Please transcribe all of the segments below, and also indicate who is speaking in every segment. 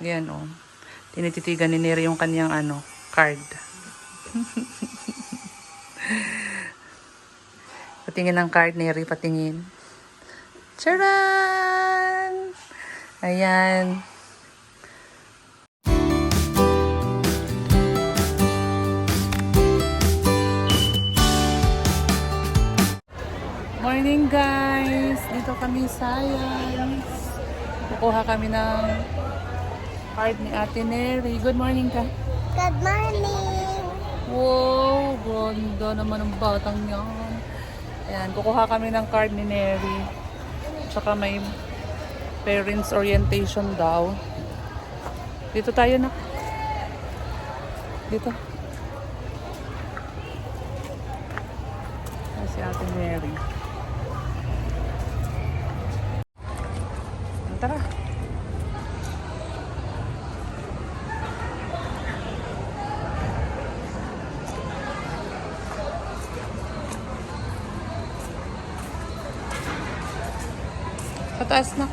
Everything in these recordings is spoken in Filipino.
Speaker 1: Yan o. Tinititigan ni Neri yung kanyang ano, card. patingin ng card, Neri, patingin. Charan! Ayan. Morning guys! Dito kami science. Kukuha kami ng card ni Ate Neri. Good morning ka.
Speaker 2: Good morning!
Speaker 1: Wow, ganda naman ng batang yan. Ayan, kukuha kami ng card ni Neri. Tsaka may parents orientation daw. Dito tayo na. Dito. соответственно,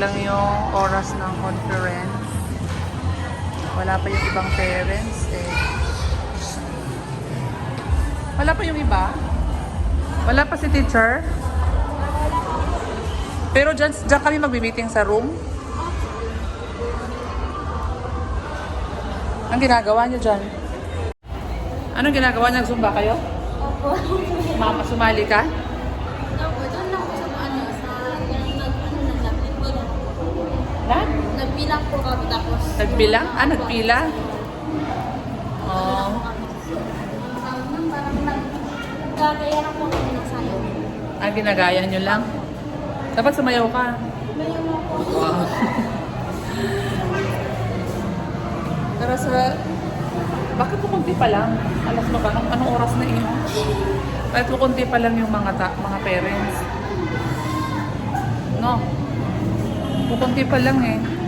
Speaker 1: lang yung oras ng conference. Wala pa yung ibang parents eh. Wala pa yung iba? Wala pa si teacher? Pero dyan, dyan kami magbi-meeting sa room. Ang ginagawa niyo dyan? Anong ginagawa niyo? Zumba kayo?
Speaker 2: Opo.
Speaker 1: Mama, sumali ka?
Speaker 2: Nagbilang?
Speaker 1: Ah, nagpila? Oo.
Speaker 2: Nag, gagaya lang po kami ng sayo.
Speaker 1: Ah, ginagaya niyo lang? Dapat sumayaw ka.
Speaker 2: Mo po.
Speaker 1: Wow. Pero sa... Bakit kukunti pa lang? Alas mo ba? Anong, anong oras na iyo? Bakit kukunti pa lang yung mga ta- mga parents? No? Kukunti pa lang eh.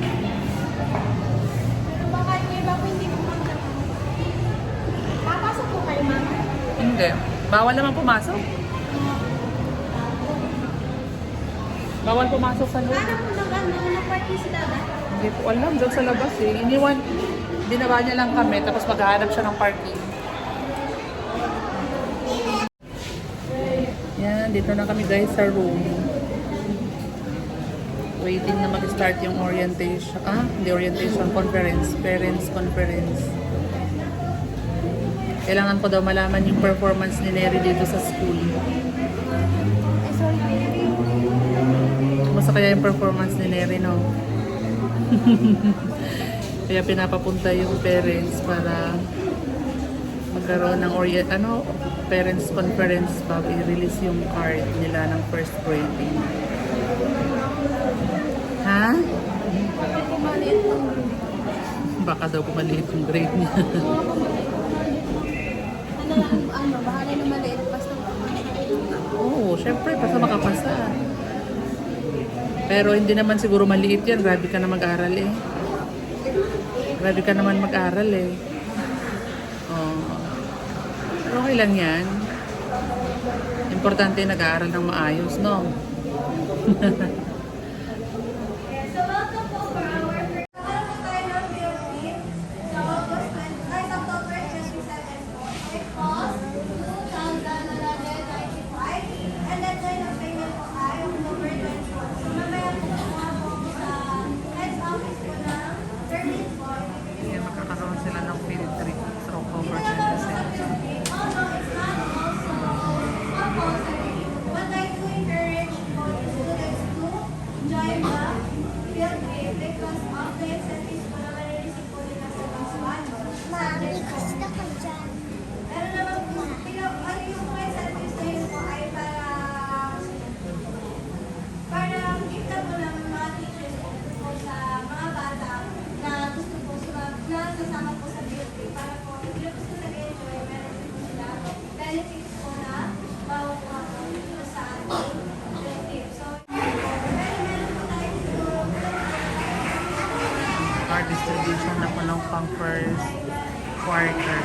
Speaker 2: Hindi.
Speaker 1: Bawal naman pumasok. Bawal pumasok sa loob.
Speaker 2: Parang nag, nag-party sila ba?
Speaker 1: Hindi ko alam. Doon sa labas eh. Iniwan. Binawa niya lang kami tapos maghahanap siya ng parking. Yan. Dito na kami guys sa room. Waiting na mag-start yung orientation. Ah, the orientation conference. Parents conference. Kailangan ko daw malaman yung performance ni Neri dito sa school. Kumusta kaya yung performance ni Neri, no? kaya pinapapunta yung parents para magkaroon ng orient, ano, parents conference bago i-release yung card nila ng first grading. Ha? Baka daw pumaliit yung grade niya.
Speaker 2: Ano, ano, bahala na maliit. Basta
Speaker 1: Oo, syempre, basta makapasa. Pero hindi naman siguro maliit yan. Grabe ka na mag-aral eh. Grabe ka naman mag-aral eh. Oo. Pero okay lang yan. Importante nag-aaral ng maayos, no? distribution na po ng pang first quarter.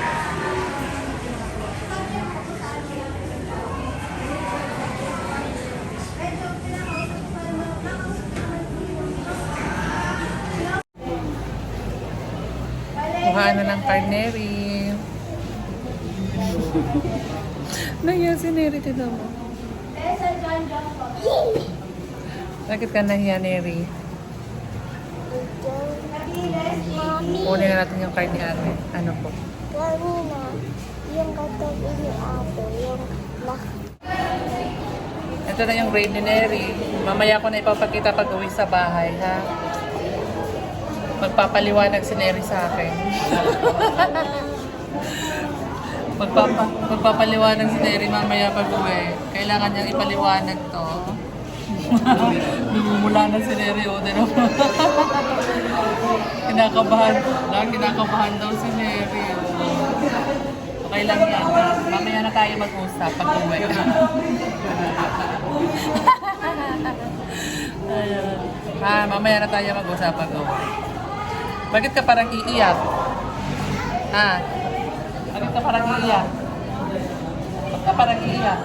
Speaker 1: Kuhaan na ng card, Neri. Nahiya si Neri, tinan mo. Bakit ka nahiya, Neri?
Speaker 2: Mami,
Speaker 1: Kunin na natin yung card ni ate. Ano po?
Speaker 2: kanina, yung katabi ni ate, yung.
Speaker 1: Ito na yung grade ni Neri. Mamaya ko na ipapakita pag uwi sa bahay, ha? Magpapaliwanag si Neri sa akin. Magpapa, magpapaliwanag si Neri mamaya pag uwi. Kailangan niyang ipaliwanag to. Lumumula na si Neri, o din Kinakabahan. Na, kinakabahan daw si oh. Okay lang yan. Mamaya na tayo mag-usap pag uwi. Ha, mamaya na tayo mag-usap pag uwi. Bakit ka parang iiyak? Ha? Bakit ka parang iiyak? Ba't ka parang iiyak?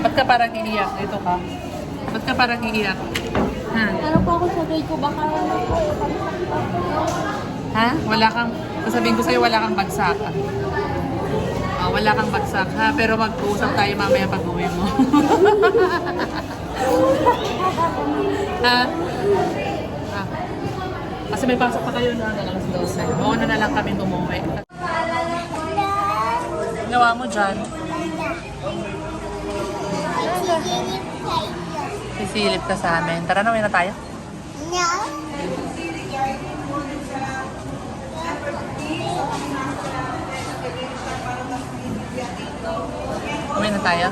Speaker 1: Ba't ka parang iiyak? Dito ka. Ba't ka parang iiyak? Ha?
Speaker 2: Ano po ako sa grade ko? Baka ano po,
Speaker 1: Ha? Wala kang, sasabihin ko sa'yo, wala kang bagsak. Ah, wala kang bagsak ha, pero mag-uusap tayo mamaya pag uwi mo. ha? Ah. Kasi may pasok pa kayo na alas 12. Mauna na lang kami umuwi. Gawa mo dyan. Sisilip ka sa amin. Tara na, uwi na tayo. Uwi na tayo.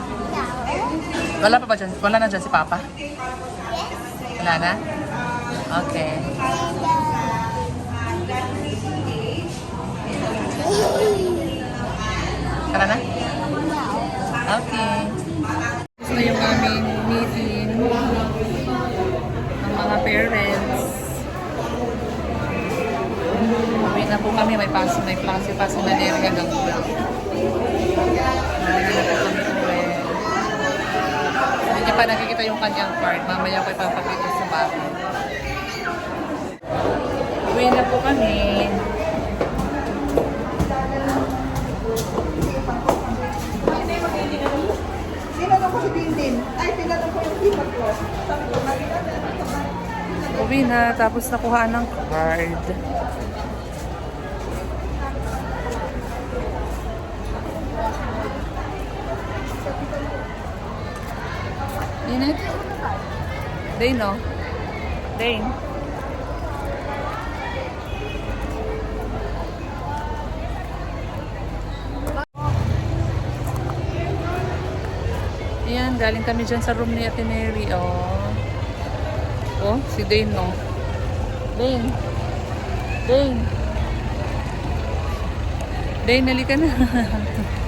Speaker 1: Wala pa ba dyan? Wala na dyan si Papa? Wala na? Okay. Tara na? Okay. Gusto na yung aming meeting ng mga parents. Uwi na paso, may klase pa si Naneri hanggang uwi. Uwi na po kami uwi. Hindi pa nakikita yung kanyang card. Mamaya ko ipapakita sa bahay. Uwi na po kami.
Speaker 3: Yung.
Speaker 1: Uwi na. Tapos nakuha ng card. Init? Dane, no? Dane? Ayan, galing kami dyan sa room ni Ate Mary, oh. Oh, si Dane, no? Dane. Dane. Dane, halika na.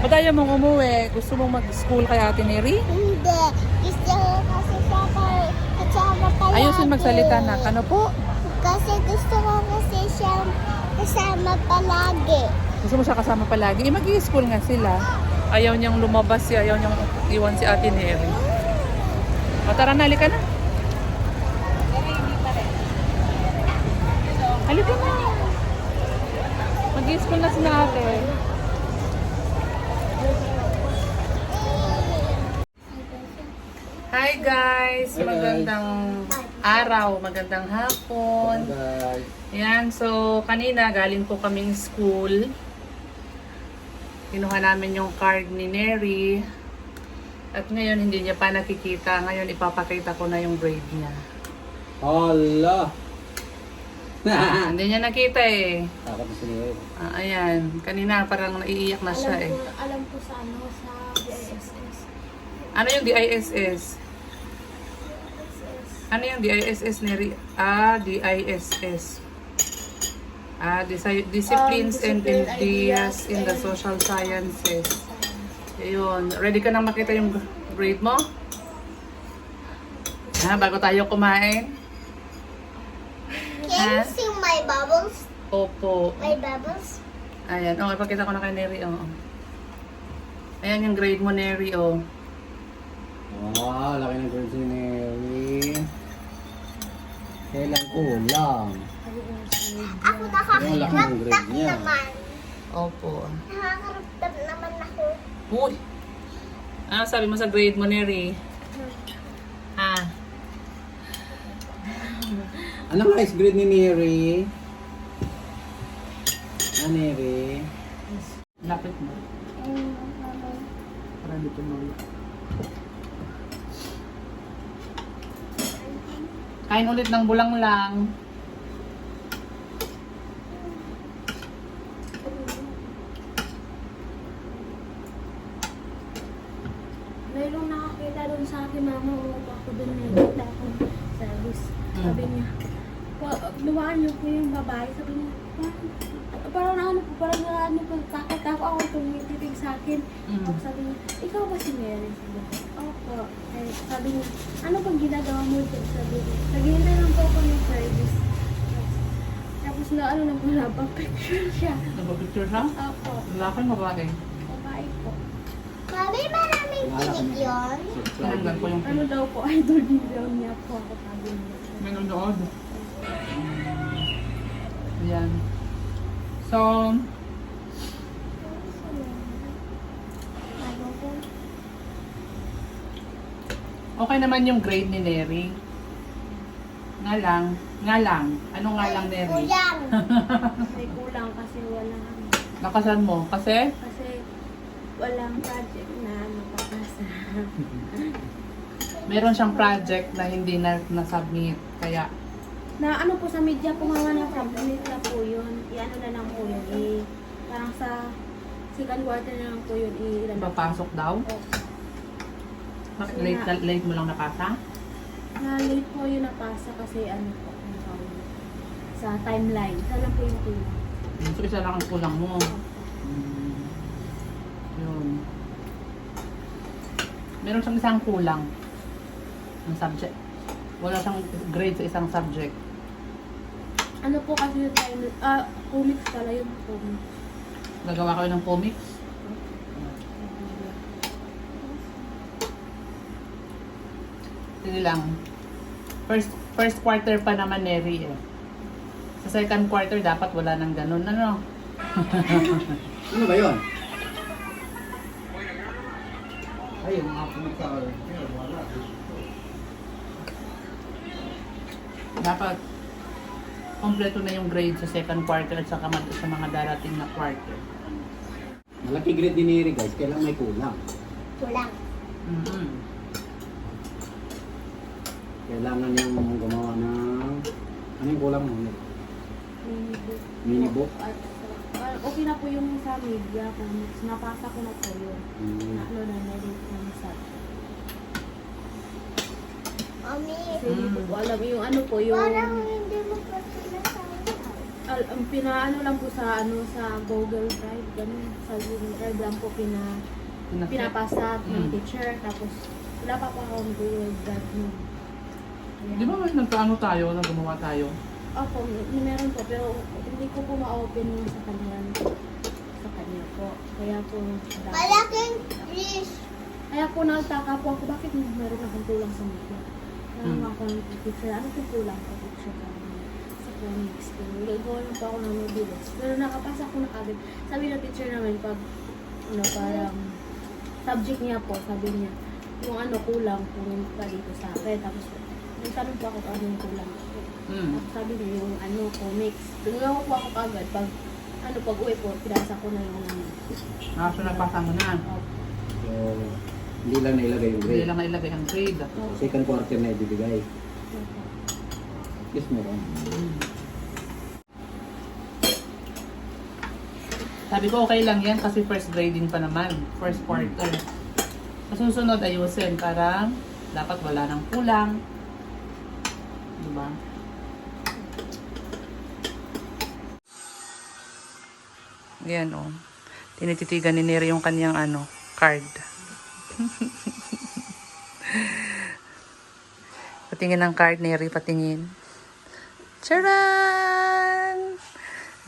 Speaker 1: Ba't ayaw mong umuwi? Gusto mong mag-school kay Ate Mary?
Speaker 2: Hindi. Gusto ko kasi siya kay kasama palagi.
Speaker 1: Ayusin magsalita na. Ano po?
Speaker 2: Kasi gusto ko kasi siya kasama palagi.
Speaker 1: Gusto mo siya kasama palagi? Eh, mag-i-school nga sila. Ayaw niyang lumabas siya. Ayaw niyang iwan si Ate Neri. O, tara na. Halika na. Halika na. Mag-i-school na si ate. Hi guys! Magandang araw, magandang hapon. Yan, so kanina galing po kaming school. Kinuha namin yung card ni Neri. At ngayon hindi niya pa nakikita. Ngayon ipapakita ko na yung grade niya.
Speaker 4: Allah.
Speaker 1: Ah, hindi niya nakita eh.
Speaker 4: Takot na sila.
Speaker 1: Ah, ayan, kanina parang naiiyak na siya eh.
Speaker 2: alam ko sa ano, sa BISS.
Speaker 1: Ano yung DISS? Ano yung DISS, Neri? Ah, DISS. Ah, Disi- Disciplines and Ideas in the Social Sciences. Ayun. Ready ka nang makita yung grade mo? Ha, bago tayo kumain?
Speaker 2: Can you see my bubbles?
Speaker 1: Opo.
Speaker 2: My bubbles?
Speaker 1: Ayan. Oh, ipakita ko na kay Neri. Oh. Ayan yung grade mo, Neri. Oh.
Speaker 4: Wow, laki ng grades ni Mary. Kailan kulang?
Speaker 2: Ako nakakaramdam
Speaker 4: niya.
Speaker 2: naman.
Speaker 1: Opo.
Speaker 2: Nakakaramdam naman ako.
Speaker 1: Uy! Ano sabi mo sa grade mo, Neri? Ha?
Speaker 4: Ano nga is grade ni Mary? Ah, Mary?
Speaker 1: Lapit mo. Para hindi tumulo. Kain ulit ng bulang lang.
Speaker 2: Mayroong nakakita doon sa akin, mama, umupa ako doon, nakita ako sa bus. Sabi niya, "Pa- lumaan niyo po yung babae. Sabi niya, "Pa- parang na ano po, parang na ano po, takot ako, ako tumititig sa akin.
Speaker 1: Mm.
Speaker 2: Tapos sabi niya, ikaw ba si Mary? Opo. Eh, sabi niya, ano bang ginagawa mo dito? Sabi niya, naghihintay lang po ako ng service. Tapos na ano na po, napapicture siya.
Speaker 1: Nagpa-picture siya?
Speaker 2: Opo.
Speaker 1: Lalaki mo babae?
Speaker 2: Babae po. Mami, maraming tinik yun. Ano daw po, idol din daw niya po ako sabi niya.
Speaker 1: Nanonood. Yan. So, okay naman yung grade ni Neri. Nga lang, nga lang. Ano nga lang, Neri?
Speaker 2: Kulang. May kulang kasi walang ano.
Speaker 1: Nakasan mo. Kasi,
Speaker 2: Kasi walang project na mapapasa.
Speaker 1: meron siyang project na hindi na na-submit. Kaya,
Speaker 2: na ano po sa media po mga na submit na po yun. I-ano na lang po yun. I, parang sa second quarter na lang po yun. I,
Speaker 1: papasok daw. Bakit late, ka- late mo lang napasa?
Speaker 2: na late po yun napasa kasi ano po. ano sa timeline. Lang po yung kulang.
Speaker 1: So, isa lang ang kulang mo. Mm. Yun. Meron siyang isang kulang. Ang subject. Wala siyang grade sa isang subject.
Speaker 2: Ano po kasi yung time, ah, comics pala yun comics.
Speaker 1: Nagawa kayo ng comics. Hindi lang. First first quarter pa naman Neri eh. Sa second quarter dapat wala nang ganun. Ano?
Speaker 4: Ano ba yun? Ay, yung mga pumunta. Wala.
Speaker 1: Dapat kompleto na yung grade sa second quarter at saka sa mga darating na quarter.
Speaker 4: Malaki grade ni Mary guys, kailang may kulang.
Speaker 2: Kulang.
Speaker 1: Mhm.
Speaker 4: Kailangan niyang gumawa ng... Ano yung kulang mo?
Speaker 2: Minibook.
Speaker 4: Minibook?
Speaker 2: Okay na po yung sa media comics. Napasa ko na po yun. Na ano na na sa
Speaker 5: Mami,
Speaker 2: Kasi ko po alam yung ano po yung
Speaker 5: parang hindi mo pa sinasabi.
Speaker 2: Al, ang pinaano lang po sa ano sa Google Drive ganun sa Google Drive lang po pina pinapasa may
Speaker 1: Mm.
Speaker 2: teacher tapos wala pa po akong Google Drive nun. Ayan.
Speaker 1: Di ba may nagkaano tayo, na gumawa tayo?
Speaker 2: Opo, may meron po pero hindi ko po ma-open yung sa kanya sa kanya po. Kaya po wala.
Speaker 5: Malaking fish.
Speaker 2: Kaya po nagtaka po ako bakit meron akong kulang sa media. Kaya
Speaker 1: Hmm.
Speaker 2: ako ng teacher, ano po kulang po teacher ko. Nagagawa lang po ako ng modules. Pero nakapasa ko na agad. Sabi ng teacher namin pag ano parang subject niya po, sabi niya, yung ano kulang pumunta pa dito sa akin. Tapos nagtanong po ako kung ano yung kulang ko.
Speaker 1: Hmm.
Speaker 2: Tapos sabi niya yung ano comics. Nagawa po ako agad pag ano pag uwi po, pinasa ko na yung ano.
Speaker 1: Ah, so napasa mo na.
Speaker 4: So, hindi lang nailagay yung
Speaker 1: Hindi
Speaker 4: grade.
Speaker 1: lang nailagay ang grade.
Speaker 4: Second quarter na ibibigay. Yes, meron.
Speaker 1: Sabi ko okay lang yan kasi first grading pa naman. First quarter. Sa susunod ayusin para dapat wala nang kulang. Diba? Yan o. Oh. Tinititigan ni Neri yung kanyang ano, card. patingin ng card, Neri, patingin. Charan!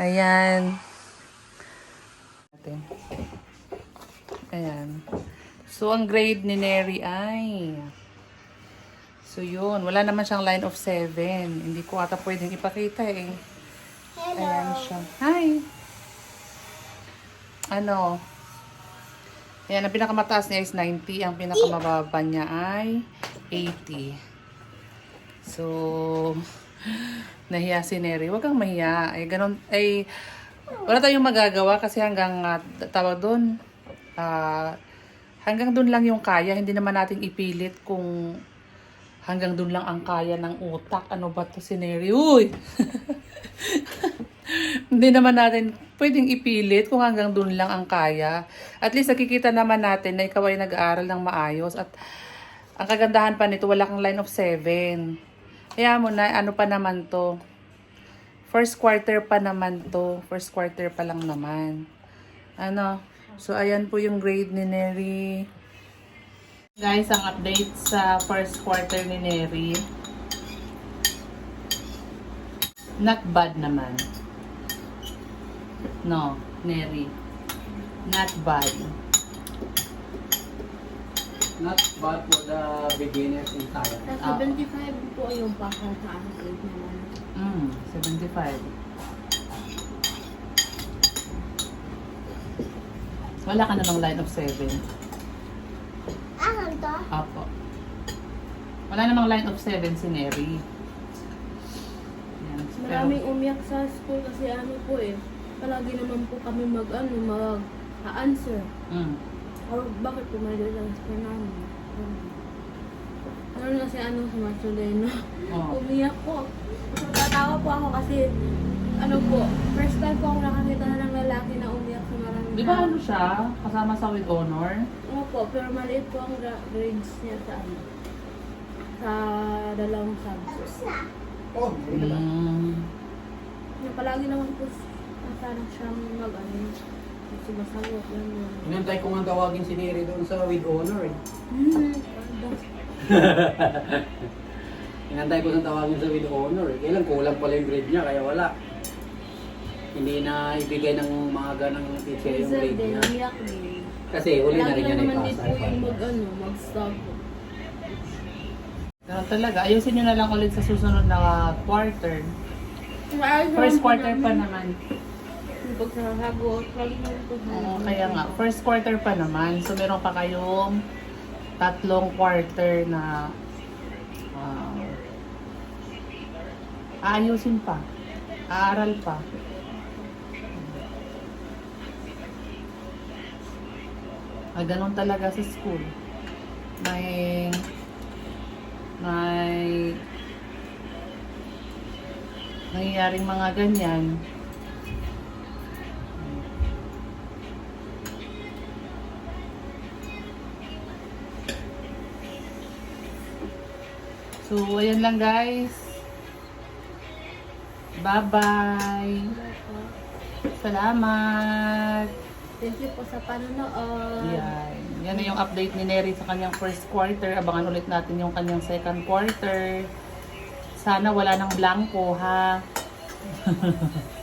Speaker 1: Ayan. Atin. Ayan. So, ang grade ni Neri ay... So, yun. Wala naman siyang line of 7. Hindi ko ata pwedeng ipakita eh. Ayan siya. Hi! Ano? Ayan, ang pinakamataas niya is 90. Ang pinakamababa niya ay 80. So, nahiya si Neri. Huwag kang mahiya. Ay, ganun, ay, wala tayong magagawa kasi hanggang, ah, tawag doon, ah, hanggang doon lang yung kaya. Hindi naman natin ipilit kung hanggang doon lang ang kaya ng utak. Ano ba to si Neri? Uy! Hindi naman natin pwedeng ipilit kung hanggang doon lang ang kaya. At least nakikita naman natin na ikaw ay nag-aaral ng maayos at ang kagandahan pa nito, wala kang line of 7. Kaya mo na, ano pa naman to. First quarter pa naman to. First quarter pa lang naman. Ano? So, ayan po yung grade ni Neri. Guys, ang update sa first quarter ni Neri. Not bad naman. No, Neri. Not bad.
Speaker 4: Not bad for the beginners in.
Speaker 2: Sa 75 po yung para sa ano grade naman.
Speaker 1: Mm, 75. Wala ka na ng line of 7.
Speaker 5: Ahan to?
Speaker 1: Apo. Wala namang line of 7 si Neri. Yan. Pero,
Speaker 2: Maraming umiyak sa school kasi ano po eh. Palagi naman po kami mag ano, mag answer
Speaker 1: mm,
Speaker 2: Or bakit po may transfer namin? Ano kasi ano sa Marcelino?
Speaker 1: oh.
Speaker 2: Umiyak po. Natatawa po ako kasi ano po, first time po ako nakakita na ng lalaki na umiyak sa maraming
Speaker 1: Di ba ano siya? Kasama sa with honor?
Speaker 2: Oo po, pero maliit po ang gra- grades niya sa ano. Sa dalawang subjects.
Speaker 3: Oh,
Speaker 1: Mm.
Speaker 2: Na palagi naman po nasarang siyang mag ano, sumasagot. Ganun.
Speaker 4: Inantay ko nga tawagin si Neri doon sa with honor eh.
Speaker 2: Hmm,
Speaker 4: Inantay ko sa tawagin sa with honor eh. Kailan kulang pala yung grade niya kaya wala. Hindi na ibigay ng mga ganang teacher yung grade niya. Kasi huli na
Speaker 2: Lagi
Speaker 4: rin
Speaker 2: lang
Speaker 4: yan
Speaker 2: naman
Speaker 4: eh.
Speaker 2: dito yung ano, mag-stop.
Speaker 1: Ganun talaga. Ayusin nyo na lang ulit sa susunod na quarter. First quarter pa naman.
Speaker 2: Lagi naman
Speaker 1: Oo, kaya nga. First quarter pa naman. So, meron pa kayong tatlong quarter na ah, aayusin pa. Aaral pa. Ah, ganun talaga sa school. May may nangyayaring mga ganyan. So, ayan lang guys. Bye-bye. Salamat.
Speaker 2: Thank you po sa panonood.
Speaker 1: Yan. Yan na yung update ni Neri sa kanyang first quarter. Abangan ulit natin yung kanyang second quarter. Sana wala nang blanco ha.